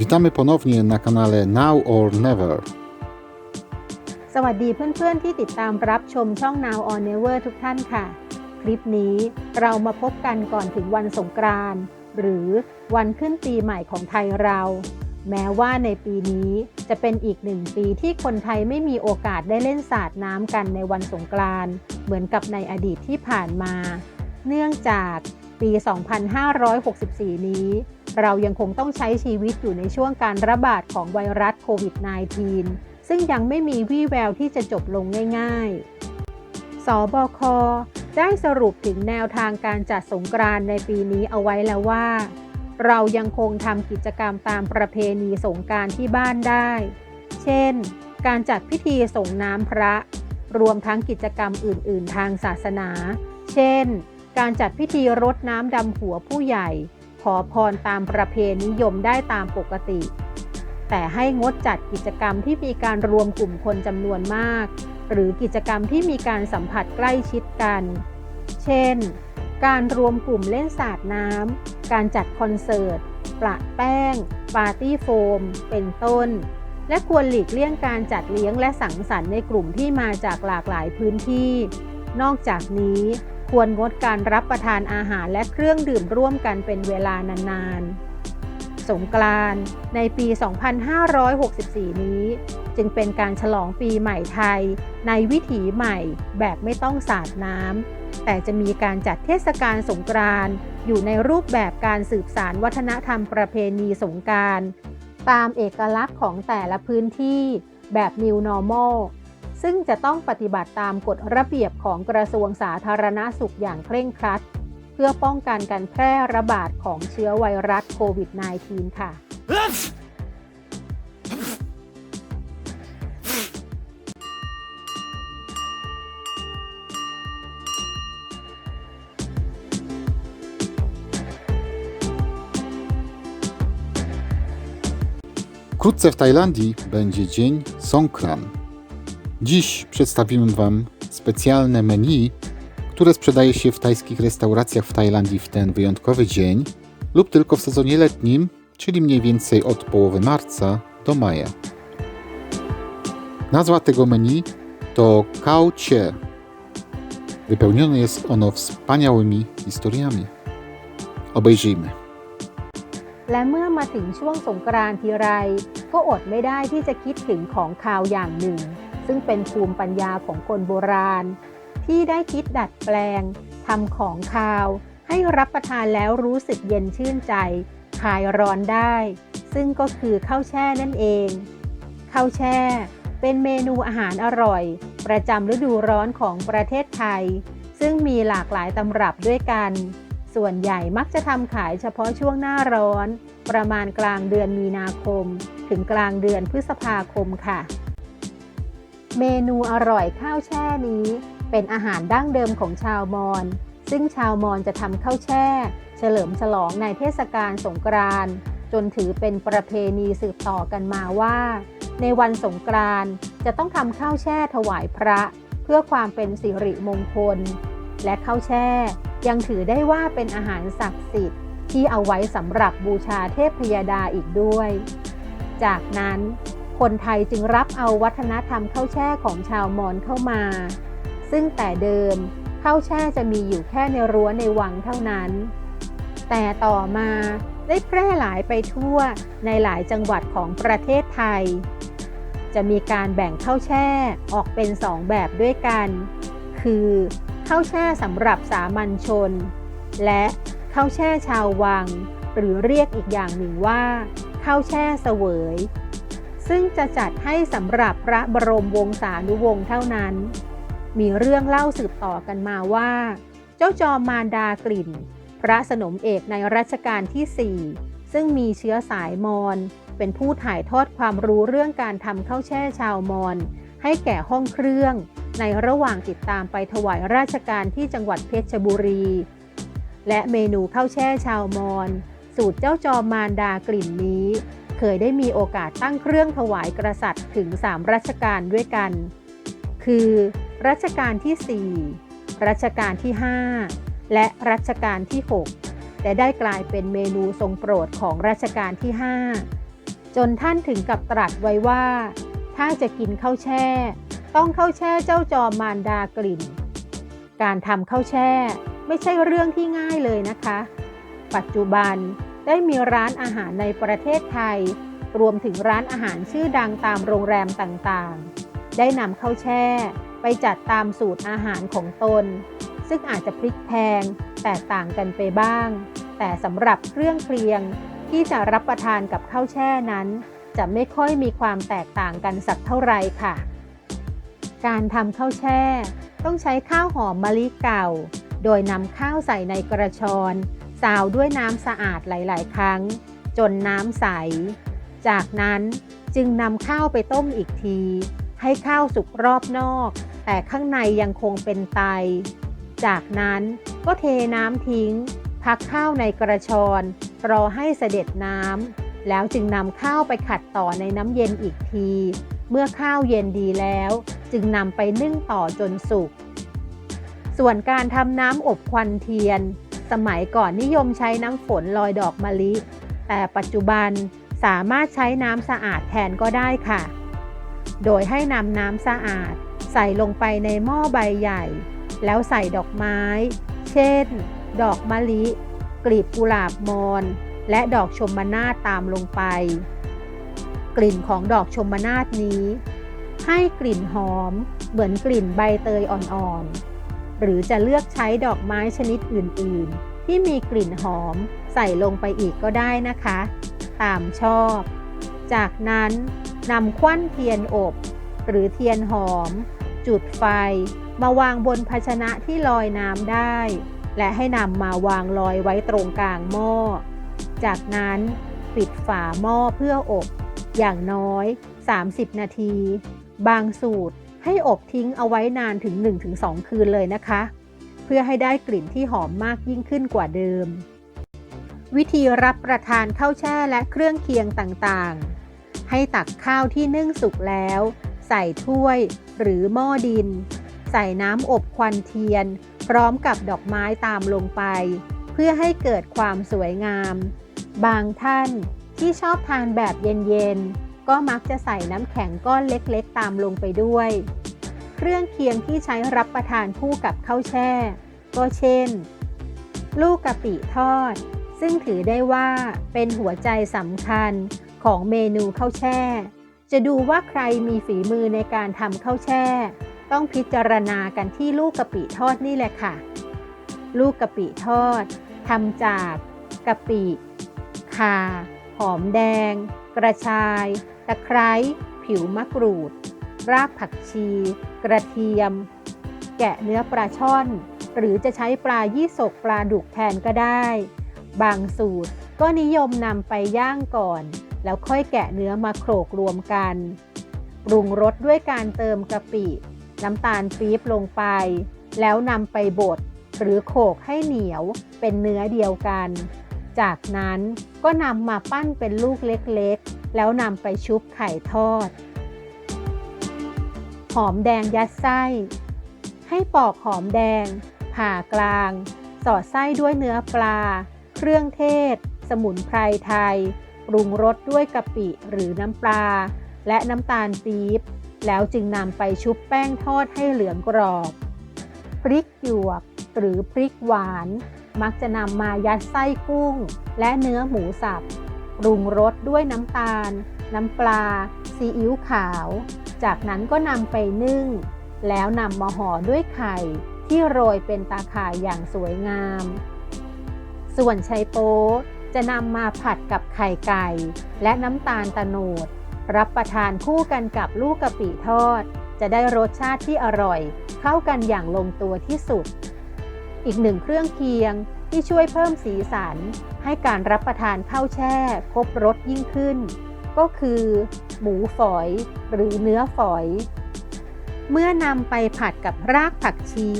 Witamy ponownie na kanale Now or Never. สวัสดีเพื่อนๆที่ติดตามรับชมช่อง Now or Never ทุกท่านค่ะ คลิปนี้เรามาพบกันก่อนถึงวันสงกรานต์หรือวันขึ้นปีใหม่ของไทยเรา แม้ว่าในปีนี้จะเป็นอีกหนึ่งปีที่คนไทยไม่มีโอกาสได้เล่นสาดน้ำกันในวันสงกรานต์เหมือนกับในอดีตที่ผ่านมา เนื่องจาก ปี 2564 นี้ เรายังคงต้องใช้ชีวิตอยู่ในช่วงการระบาดของไวรัสโควิด -19 ซึ่งยังไม่มีวี่แววที่จะจบลงง่ายๆ สบค ได้สรุปถึงแนวทางการจัดสงกรานในปีนี้เอาไว้แล้วว่า เรายังคงทำกิจกรรมตามประเพณีสงกรารที่บ้านได้ เช่น การจัดพิธีส่งน้ำพระ รวมทั้งกิจกรรมอื่น ๆ ทางศาสนา เช่น การจัดพิธีรดน้ำดำหัวผู้ใหญ่ ขอพรตามประเพณีนิยมได้ตามปกติ แต่ให้งดจัดกิจกรรมที่มีการรวมกลุ่มคนจำนวนมาก หรือกิจกรรมที่มีการสัมผัสใกล้ชิดกัน เช่น การรวมกลุ่มเล่นสาดน้ำ การจัดคอนเสิร์ต ประแป้ง ปาร์ตี้โฟม เป็นต้น และควรหลีกเลี่ยงการจัดเลี้ยงและสังสรรค์ในกลุ่มที่มาจากหลากหลายพื้นที่ นอกจากนี้ ควรงดการรับประทานอาหารและเครื่องดื่มร่วมกันเป็นเวลานานๆ สงกรานต์ในปี 2564 นี้ จึงเป็นการฉลองปีใหม่ไทย ในวิถีใหม่แบบไม่ต้องสาดน้ำแต่จะมีการจัดเทศกาลสงกรานต์อยู่ในรูปแบบการสืบสารวัฒนธรรมประเพณีสงกราร ตามเอกลักษณ์ของแต่ละพื้นที่แบบ New Normal ซึ่งจะต้องปฏิบัติตามกฎระเบียบของกระทรวงสาธารณาสุขอย่างเคร่งครัด เพื่อป้องกันการแพร่ระบาดของเชื้อไวรัสโควิด -19 ค่ะ Wkrótce w Tajlandii będzie Dzień Songkran. Dziś przedstawimy Wam specjalne menu, które sprzedaje się w tajskich restauracjach w Tajlandii w ten wyjątkowy dzień lub tylko w sezonie letnim, czyli mniej więcej od połowy marca do maja. Nazwa tego menu to Kao Chie. Wypełnione jest ono wspaniałymi historiami. Obejrzyjmy. และเมื่อมาถึงช่วงสงกรานต์ทีไร ก็อดไม่ได้ที่จะคิดถึงของคาวอย่างหนึ่ง ซึ่งเป็นภูมิปัญญาของคนโบราณ ที่ได้คิดดัดแปลงทำของคาว ให้รับประทานแล้วรู้สึกเย็นชื่นใจคลายร้อนได้ ซึ่งก็คือข้าวแช่นั่นเองข้าวแช่ เป็นเมนูอาหารอร่อย ประจำฤดูร้อนของประเทศไทย ซึ่งมีหลากหลายตำรับด้วยกัน ส่วนใหญ่มักจะทำขายเฉพาะช่วงหน้าร้อน ประมาณกลางเดือนมีนาคม ถึงกลางเดือนพฤษภาคมค่ะ เมนูอร่อยข้าวแช่นี้ เป็นอาหารดั้งเดิมของชาวมอญซึ่งชาวมอญจะทำข้าวแช่ เฉลิมฉลองในเทศกาลสงกรานต์จนถือเป็นประเพณีสืบต่อกันมาว่า ในวันสงกรานต์จะต้องทำข้าวแช่ถวายพระ เพื่อความเป็นสิริมงคล และข้าวแช่ ยังถือได้ว่าเป็นอาหารศักดิ์สิทธิ์ที่เอาไว้สำหรับบูชาเทพพยดาอีกด้วย จากนั้น คนไทยจึงรับเอาวัฒนธรรมข้าวแช่ของชาวมอญเข้ามา ซึ่งแต่เดิมข้าวแช่จะมีอยู่แค่ในรั้วในวังเท่านั้น แต่ต่อมาได้แพร่หลายไปทั่วในหลายจังหวัดของประเทศไทย จะมีการแบ่งข้าวแช่ออกเป็นสองแบบด้วยกัน คือข้าวแช่สำหรับสามัญชน และข้าวแช่ชาววัง หรือเรียกอีกอย่างหนึ่งว่าข้าวแช่เสวย ซึ่งจะจัดให้สำหรับพระบรมวงศานุวงศ์เท่านั้น มีเรื่องเล่าสืบต่อกันมาว่า เจ้าจอมมารดากลิ่น พระสนมเอกในรัชกาลที่ 4 ซึ่งมีเชื้อสายมอญเป็นผู้ถ่ายทอดความรู้เรื่องการทำข้าวแช่ชาวมอญให้แก่ห้องเครื่อง ในระหว่างติดตามไปถวายราชการที่จังหวัดเพชรบุรี และเมนูข้าวแช่ชาวมอญสูตรเจ้าจอมมารดากลิ่นนี้ เคยได้มีโอกาสตั้งเครื่องถวายกษัตริย์ถึง 3 รัชกาลด้วยกัน คือ รัชกาลที่ 4 รัชกาลที่ 5 และรัชกาลที่ 6 แต่ได้กลายเป็นเมนูทรงโปรดของรัชกาลที่ 5 จนท่านถึงกับตรัสไว้ว่า ถ้าจะกินข้าวแช่ ต้องข้าวแช่เจ้าจอมมารดากลิ่น การทำข้าวแช่ไม่ใช่เรื่องที่ง่ายเลยนะคะ ปัจจุบัน ได้มีร้านอาหารในประเทศไทย รวมถึงร้านอาหารชื่อดังตามโรงแรมต่างๆ ได้นำข้าวแช่ ไปจัดตามสูตรอาหารของตน ซึ่งอาจจะพลิกแพงแตกต่างกันไปบ้าง แต่สำหรับเครื่องเคียงที่จะรับประทานกับข้าวแช่นั้น จะไม่ค่อยมีความแตกต่างกันสักเท่าไหร่ค่ะ การทำข้าวแช่ ต้องใช้ข้าวหอมมะลิเก่า โดยนำข้าวใส่ในกระชอน ซาวด้วยน้ำสะอาดหลาย ๆ ครั้ง จนน้ำใส จากนั้นจึงนำข้าวไปต้มอีกที ให้ข้าวสุกรอบนอก แต่ข้างในยังคงเป็นไต จากนั้นก็เทน้ำทิ้ง พักข้าวในกระชอนรอให้เสด็จน้ำแล้วจึงนำข้าวไปขัดต่อในน้ำเย็นอีกที เมื่อข้าวเย็นดีแล้ว จึงนำไปนึ่งต่อจนสุก ส่วนการทำน้ำอบควันเทียน สมัยก่อนนิยมใช้น้ำฝนลอยดอกมะลิ แต่ปัจจุบันสามารถใช้น้ำสะอาดแทนก็ได้ค่ะ โดยให้นำน้ำสะอาด ใส่ลงไปในหม้อใบใหญ่ แล้วใส่ดอกไม้ เช่น ดอกมะลิ กลีบกุหลาบมอน และดอกชมนาตตามลงไป กลิ่นของดอกชมนาตนี้ ให้กลิ่นหอมเหมือนกลิ่นใบเตยอ่อนๆ หรือจะเลือกใช้ดอกไม้ชนิดอื่น ๆ ที่มีกลิ่นหอมใส่ลงไปอีกก็ได้นะคะ ตามชอบ จากนั้นนำควันเทียนอบ หรือเทียนหอม จุดไฟ มาวางบนภาชนะที่ลอยน้ำได้ และให้นำมาวางลอยไว้ตรงกลางหม้อ จากนั้นปิดฝาหม้อเพื่ออบ อย่างน้อย 30 นาที บางสูตร ให้อบทิ้งเอาไว้นานถึง 1-2 คืนเลยนะคะ เพื่อให้ได้กลิ่นที่หอมมากยิ่งขึ้นกว่าเดิม วิธีรับประทานข้าวแช่และเครื่องเคียงต่างๆ ให้ตักข้าวที่นึ่งสุกแล้ว ใส่ถ้วยหรือหม้อดิน ใส่น้ำอบควันเทียน พร้อมกับดอกไม้ตามลงไป เพื่อให้เกิดความสวยงาม บางท่านที่ชอบทานแบบเย็นๆ ก็มักจะใส่น้ำแข็งก้อนเล็กๆ ตามลงไปด้วย เครื่องเคียงที่ใช้รับประทานคู่กับข้าวแช่ ก็เช่น ลูกกะปิทอด ซึ่งถือได้ว่าเป็นหัวใจสำคัญของเมนูข้าวแช่ จะดูว่าใครมีฝีมือในการทำข้าวแช่ ต้องพิจารณากันที่ลูกกะปิทอดนี่แหละค่ะ ลูกกะปิทอดทำจากกะปิข่าหอมแดง กระชาย ตะไคร้ ผิวมะกรูด รากผักชี กระเทียม แกะเนื้อปลาช่อน หรือจะใช้ปลายี่สกปลาดุกแทนก็ได้ บางสูตรก็นิยมนำไปย่างก่อน แล้วค่อยแกะเนื้อมาโขลกรวมกัน ปรุงรสด้วยการเติมกะปิ น้ำตาลปี๊บลงไป แล้วนำไปบดหรือโขลกให้เหนียวเป็นเนื้อเดียวกัน จากนั้นก็นำมาปั้นเป็นลูกเล็กๆ แล้วนำไปชุบไข่ทอด หอมแดงยัดไส้ ให้ปอกหอมแดง ผ่ากลาง สอดไส้ด้วยเนื้อปลา เครื่องเทศ สมุนไพรไทย ปรุงรสด้วยกะปิหรือน้ำปลา และน้ำตาลปี๊บ แล้วจึงนำไปชุบแป้งทอดให้เหลืองกรอบ พริกหยวกหรือพริกหวาน มักจะนำมายัดไส้กุ้ง และเนื้อหมูสับปรุงรสด้วยน้ำตาล น้ำปลา ซีอิ๊วขาว จากนั้นก็นำไปนึ่ง แล้วนำมาห่อด้วยไข่ ที่โรยเป็นตาข่ายอย่างสวยงาม ส่วนไชโป๊จะนำมาผัดกับไข่ไก่ และน้ำตาลตะโนด รับประทานคู่กันกับลูกกะปิทอด จะได้รสชาติที่อร่อย เข้ากันอย่างลงตัวที่สุด อีกหนึ่งเครื่องเคียงที่ช่วยเพิ่มสีสัน ให้การรับประทานข้าวแช่ครบรสยิ่งขึ้น ก็คือ หมูฝอยหรือเนื้อฝอย เมื่อนำไปผัดกับรากผักชี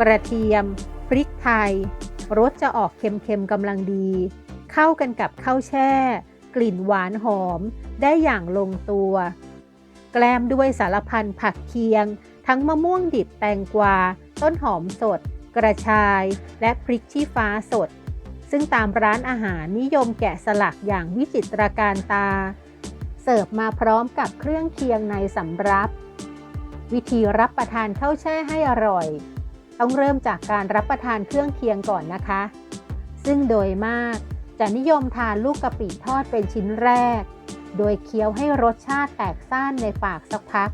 กระเทียม พริกไทยรสจะออกเค็มๆกำลังดี เข้ากันกับข้าวแช่ กลิ่นหวานหอมได้อย่างลงตัว แกล้มด้วยสารพันผักเคียง ทั้งมะม่วงดิบแตงกวา ต้นหอมสด กระชาย และพริกชี้ฟ้าสด ซึ่งตามร้านอาหารนิยมแกะสลักอย่างวิจิตรการตา เสิร์ฟมาพร้อมกับเครื่องเคียงในสำรับ วิธีรับประทานข้าวแช่ให้อร่อย ต้องเริ่มจากการรับประทานเครื่องเคียงก่อนนะคะ ซึ่งโดยมากจะนิยมทานลูกกะปิทอดเป็นชิ้นแรก โดยเคี้ยวให้รสชาติแตกซ่านในปากสักพัก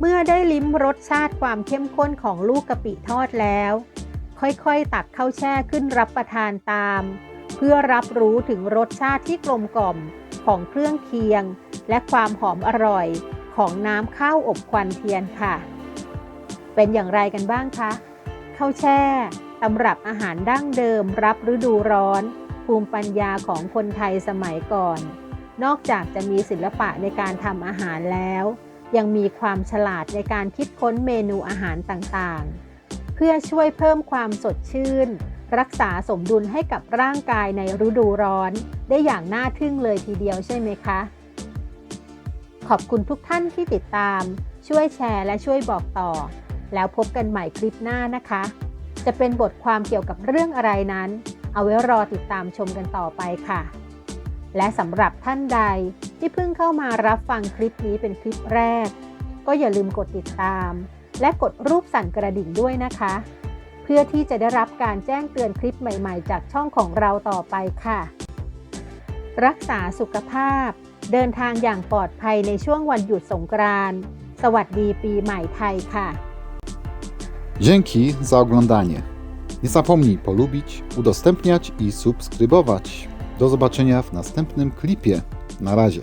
เมื่อได้ลิ้มรสชาติความเข้มข้นของลูกกะปิทอดแล้ว ค่อยๆ ตักข้าวแช่ขึ้นรับประทานตาม เพื่อรับรู้ถึงรสชาติที่กลมกล่อมของเครื่องเคียง และความหอมอร่อยของน้ำข้าวอบควันเทียนค่ะ เป็นอย่างไรกันบ้างคะข้าวแช่ตำรับอาหารดั้งเดิม รับฤดูร้อน ภูมิปัญญาของคนไทยสมัยก่อน นอกจากจะมีศิลปะในการทำอาหารแล้ว ยังมีความฉลาดในการคิดค้นเมนูอาหารต่างๆ เพื่อช่วยเพิ่มความสดชื่น รักษาสมดุลให้กับร่างกายในฤดูร้อน ได้อย่างน่าทึ่งเลยทีเดียวใช่ไหมคะ ขอบคุณทุกท่านที่ติดตาม ช่วยแชร์และช่วยบอกต่อ แล้วพบกันใหม่คลิปหน้านะคะ จะเป็นบทความเกี่ยวกับเรื่องอะไรนั้น เอาไว้รอติดตามชมกันต่อไปค่ะ และสำหรับท่านใดที่เพิ่งเข้ามารับฟังคลิปนี้เป็นคลิปแรก ก็อย่าลืมกดติดตาม และกดรูปสั่นกระดิ่งด้วยนะคะ เพื่อที่จะได้รับการแจ้งเตือนคลิปใหม่ๆ จากช่องของเราต่อไปค่ะ รักษาสุขภาพ เดินทางอย่างปลอดภัยในช่วงวันหยุดสงกรานต์สวัสดีปีใหม่ไทยค่ะ Dzięki za oglądanie. Nie zapomnij polubić, udostępniać i subskrybować. Do zobaczenia w następnym klipie. Na razie.